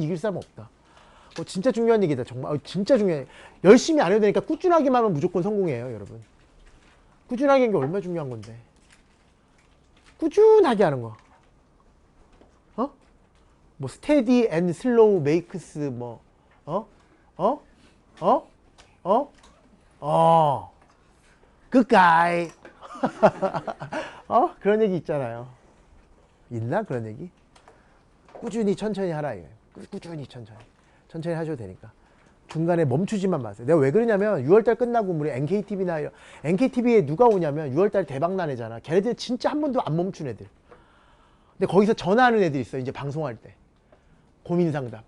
이길 사람 없다. 어, 진짜 중요한 얘기다. 정말 어, 진짜 중요해. 열심히 안 해도 되니까 꾸준하게만 하면 무조건 성공해요, 여러분. 꾸준하게 하는 게 얼마나 중요한 건데. 꾸준하게 하는 거. 어? 뭐 스테디 앤 슬로우 메이크스 뭐 어? 어? 어? 어? 어. 그까이. 어? 그런 얘기 있잖아요. 있나 그런 얘기? 꾸준히 천천히 하라 이거예요. 꾸- 꾸준히 천천히. 천천히 하셔도 되니까. 중간에 멈추지만 마세요. 내가 왜 그러냐면 6월달 끝나고 우리 NKTV나 이런 NKTV에 누가 오냐면 6월달 대박 난 애잖아. 걔네들 진짜 한 번도 안 멈춘 애들. 근데 거기서 전화하는 애들 있어. 이제 방송할 때. 고민 상담.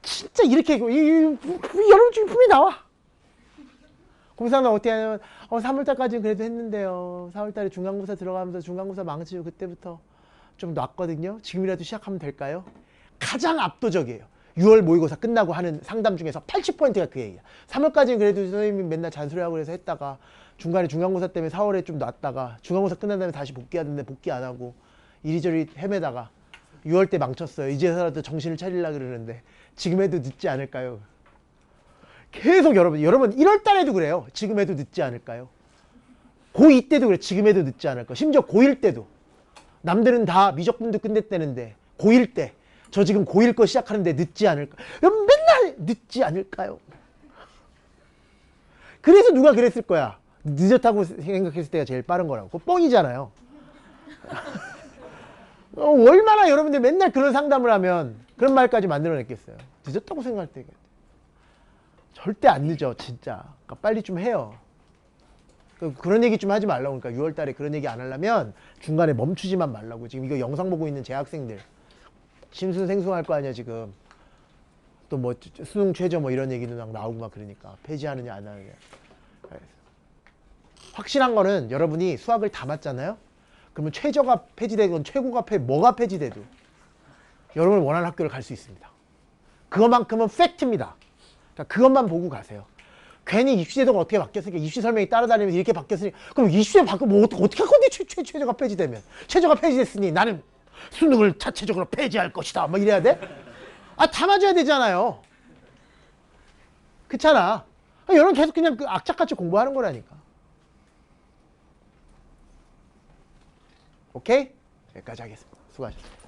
진짜 이렇게 이, 이, 이, 여러분 중에 품이 나와. 고민 상담 어떻게 하냐면 어 3월달까지는 그래도 했는데요. 4월달에 중간고사 들어가면서 중간고사 망치고 그때부터 좀 놨거든요. 지금이라도 시작하면 될까요? 가장 압도적이에요. 6월 모의고사 끝나고 하는 상담 중에서 80%가 그 얘기야. 3월까지는 그래도 선생님이 맨날 잔소리하고 그래서 했다가 중간에 중간고사 때문에 4월에 좀 놨다가 중간고사 끝난 다음에 다시 복귀하는데 복귀 안 하고 이리저리 헤매다가 6월 때 망쳤어요. 이제서라도 정신을 차리려 그러는데 지금 해도 늦지 않을까요? 계속 여러분, 여러분 1월 달에도 그래요. 지금 해도 늦지 않을까요? 고2 때도 그래. 지금 해도 늦지 않을까. 심지어 고1 때도. 남들은 다 미적분도 끝냈다는데 고1 때 저 지금 고1 거 시작하는데 늦지 않을까? 맨날 늦지 않을까요? 그래서 누가 그랬을 거야. 늦었다고 생각했을 때가 제일 빠른 거라고. 뻥이잖아요. 어, 얼마나 여러분들 맨날 그런 상담을 하면 그런 말까지 만들어냈겠어요. 늦었다고 생각할 때 절대 안 늦어 진짜. 그러니까 빨리 좀 해요. 그- 그런 얘기 좀 하지 말라고 그러니까 6월 달에 그런 얘기 안 하려면 중간에 멈추지만 말라고 지금 이거 영상 보고 있는 재학생들 심순생숭할 거 아니야 지금. 또 뭐 수능 최저 뭐 이런 얘기도 막 나오고 막 그러니까. 폐지하느냐 안 하느냐. 확실한 거는 여러분이 수학을 다 맞잖아요? 그러면 최저가 폐지되건 최고가 폐 뭐가 폐지돼도 여러분이 원하는 학교를 갈 수 있습니다. 그것만큼은 팩트입니다. 그러니까 그것만 보고 가세요. 괜히 입시 제도가 어떻게 바뀌었으니까 입시 설명이 따라다니면서 이렇게 바뀌었으니 그럼 입시 제도 바뀌면 뭐 어떻게 할 건데 최, 최, 최저가 폐지되면? 최저가 폐지됐으니 나는 수능을 자체적으로 폐지할 것이다. 뭐 이래야 돼? 아 다 맞아야 되잖아요. 그렇잖아. 여러분 계속 그냥 그 악착같이 공부하는 거라니까. 오케이? 여기까지 하겠습니다. 수고하셨습니다